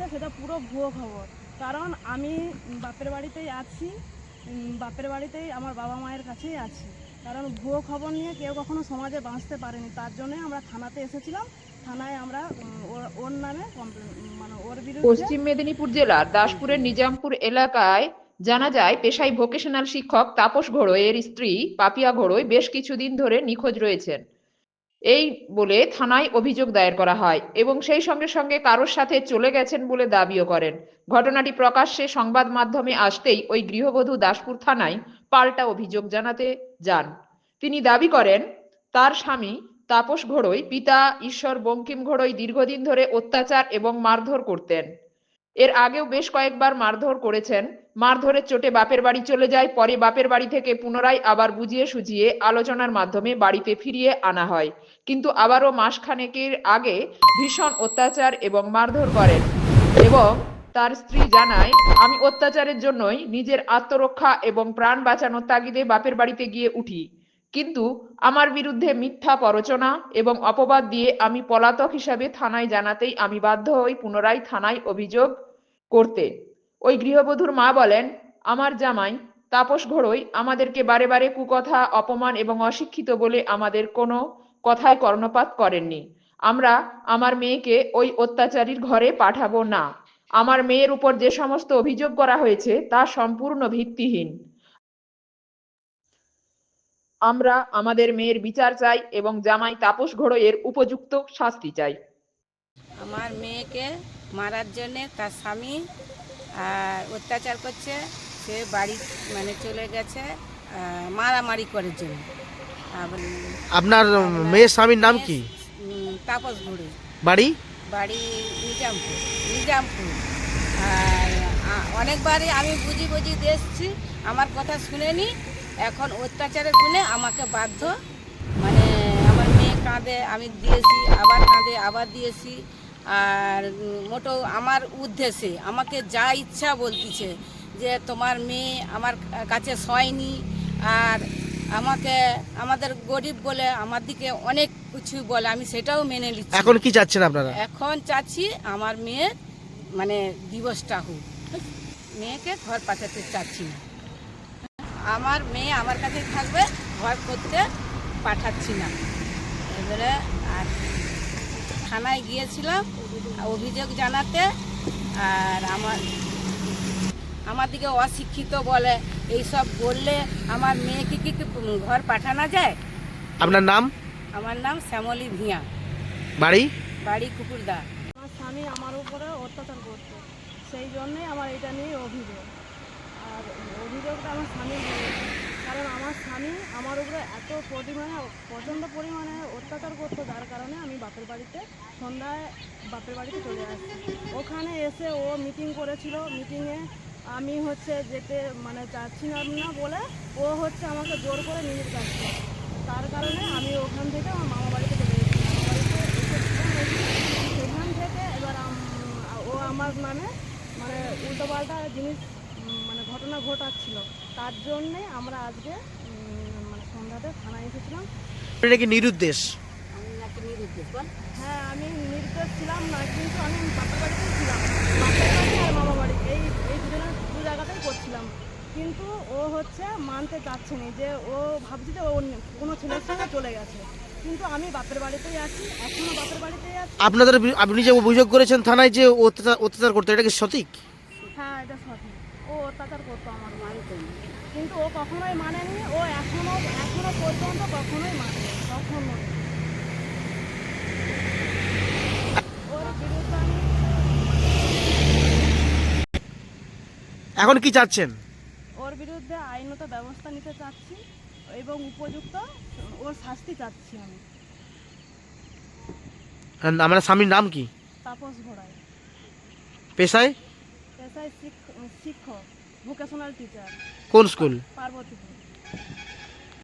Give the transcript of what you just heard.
হচ্ছে সেটা পুরো ভুয়ো খবর। কারণ আমি বাপের বাড়িতেই আছি বাপের বাড়িতেই আমার বাবা মায়ের কাছেই আছি। কারণ ভুয়ো খবর নিয়ে কেউ কখনো সমাজে বাঁচতে পারেনি। তার জন্য আমরা থানাতে এসেছিলাম। থানায় আমরা ওর- নামে মানে ওর পশ্চিম মেদিনীপুর জেলার দাসপুরের নিজামপুর এলাকায় জানা যায়, পেশায় ভোকেশনাল শিক্ষক তাপস ঘোড়ইয়ের স্ত্রী পাপিয়া ঘোড়ই বেশ কিছুদিন ধরে নিখোঁজ রয়েছেন। এই বলে থানায় অভিযোগ দায়ের করা হয় এবং সেই সঙ্গে সঙ্গে কারোর সাথে চলে গেছেন বলে দাবিও করেন। ঘটনাটি প্রকাশ্যে সংবাদ মাধ্যমে আসতেই ওই গৃহবধূ দাসপুর থানায় পাল্টা অভিযোগ জানাতে যান। তিনি দাবি করেন, তার স্বামী তাপস ঘোড়ই, পিতা ঈশ্বর বঙ্কিম ঘোড়ই দীর্ঘদিন ধরে অত্যাচার এবং মারধর করতেন। এর আগেও বেশ কয়েকবার মারধর করেছেন। মারধরের চোটে বাপের বাড়ি চলে যায়, পরে বাপের বাড়ি থেকে পুনরায় আবার বুঝিয়ে সুঝিয়ে আলোচনার মাধ্যমে বাড়িতে ফিরিয়ে আনা হয়। কিন্তু আবারও মাসখানেকের আগে ভীষণ অত্যাচার এবং মারধর করেন এবং তার স্ত্রী জানায়, আমি অত্যাচারের জন্যই নিজের আত্মরক্ষা এবং প্রাণ বাঁচানোর তাগিদে বাপের বাড়িতে গিয়ে উঠি। কিন্তু আমার বিরুদ্ধে মিথ্যা প্ররোচনা এবং অপবাদ দিয়ে আমি পলাতক হিসাবে থানায় জানাতেই আমি বাধ্য হই পুনরায় থানায় অভিযোগ করতে। ওই গৃহবধূর মা বলেন, আমার জামাই, তাপস ঘোড়ই আমাদেরকে বারে বারে কুকথা, অপমান এবং অশিক্ষিত বলে আমাদের কোনো কথায় কর্ণপাত করেননি। আমরা আমার মেয়েকে ওই অত্যাচারীর ঘরে পাঠাবো না। আমার মেয়ের উপর যে সমস্ত অভিযোগ করা হয়েছে তা সম্পূর্ণ ভিত্তিহীন। আমরা আমাদের মেয়ের বিচার চাই এবং জামাই তাপস ঘোড়ইয়ের উপযুক্ত শাস্তি চাই। আমার মেয়েকে মারার জন্যে তার স্বামী আর অত্যাচার করছে। সে বাড়ি মানে চলে গেছে মারামারি করার জন্য। আপনার মেয়ের স্বামীর নাম কি? তাপস ঘুরে বাড়ি? বাড়ি নিজামপুর নিজামপুর। আর অনেকবারই আমি বুঝি বুঝি দেখছি আমার কথা শুনেনি। এখন অত্যাচারের শুনে আমাকে বাধ্য। মানে আমার মেয়ে কাঁদে আমি দিয়েছি আবার কাঁদে আবার দিয়েছি। আর মোটো আমার উদ্দেশ্যে আমাকে যা ইচ্ছা বলতিছে যে তোমার মেয়ে আমার কাছে সয়নি আর আমাকে আমাদের গরিব বলে আমার দিকে অনেক কিছু বলে আমি সেটাও মেনে নিচ্ছি। এখন কি চাচ্ছেন আপনারা? এখন চাচ্ছি আমার মেয়ের মানে দিবসটা হোক। মেয়েকে ঘর পাঠাতে চাচ্ছি। না আমার মেয়ে আমার কাছে থাকবে ঘর করতে পাঠাচ্ছি না। এবারে আর থানায় গিয়েছিলাম অভিযোগ জানাতে আর আমার আমার দিকে অশিক্ষিত বলে এইসব বললে আমার মেয়েকে কি কি ঘর পাঠানো যায়? আপনার নাম? আমার নাম শ্যামলী ভিয়া। বাড়ি? বাড়ি কুকুরদা। আমার স্বামী আমার উপরে অত্যাচার করতো সেই জন্যই আমার এটা নিয়ে অভিযোগ। আর অভিযোগটা আমার স্বামী কারণ আমার স্বামী আমার উপরে এত পরিমাণে প্রচণ্ড পরিমাণে অত্যাচার করতো যার বাপের বাড়িতে, সন্ধ্যায় বাপের বাড়িতে চলে আসি ওখানে এসে ও মিটিং করেছিল। মিটিংয়ে আমি হচ্ছে যেতে মানে চাচ্ছিলাম না বলে ও হচ্ছে আমাকে জোর করে নিয়ে যেতে চাচ্ছিল তার কারণে আমি ওখান থেকে আমার মামা বাড়িতে চলে সেখান থেকে এবার ও আমার নামে মানে উল্টোপাল্টা জিনিস মানে ঘটনা ঘটাচ্ছিল। তার জন্যে আমরা আজকে মানে সন্ধ্যাতে থানায় এসেছিলাম। এটা কি নিরুদ্দেশ? বল। হ্যাঁ আমি নির্দেশ ছিলাম না কিন্তু আমি বাপের বাড়িতেই ছিলাম। বাপের বাড়ি আর মামা বাড়ি এই এই দুজনের দু জায়গাতেই করছিলাম কিন্তু ও হচ্ছে মানতে চাচ্ছে না যে ও ভাবছে যে ও কোনো ছেলের সঙ্গে চলে গেছে। কিন্তু আমি বাপের বাড়িতেই আছি এখনও বাপের বাড়িতেই আছি। আপনাদের আপনি যে অভিযোগ করেছেন থানায় যে অত্যাচার অত্যাচার করতো এটা কি সঠিক? হ্যাঁ এটা সঠিক। ও অত্যাচার করতো আমার মানতে। কিন্তু ও কখনোই মানেনি ও এখনও এখনও পর্যন্ত কখনোই মানেনি কখনোই ওর বিরুদ্ধে আমি এখন কি চাচ্ছেন? ওর বিরুদ্ধে আইনত ব্যবস্থা নিতে চাচ্ছি এবং উপযুক্ত ওর শাস্তি চাচ্ছি আমি। আমার স্বামীর নাম কি? তাপস ঘোড়ায় পেশায়? পেশায় শিক্ষ- শিক্ষক ভোকেশনাল টিচার। কোন স্কুল? পার্বতীপুর।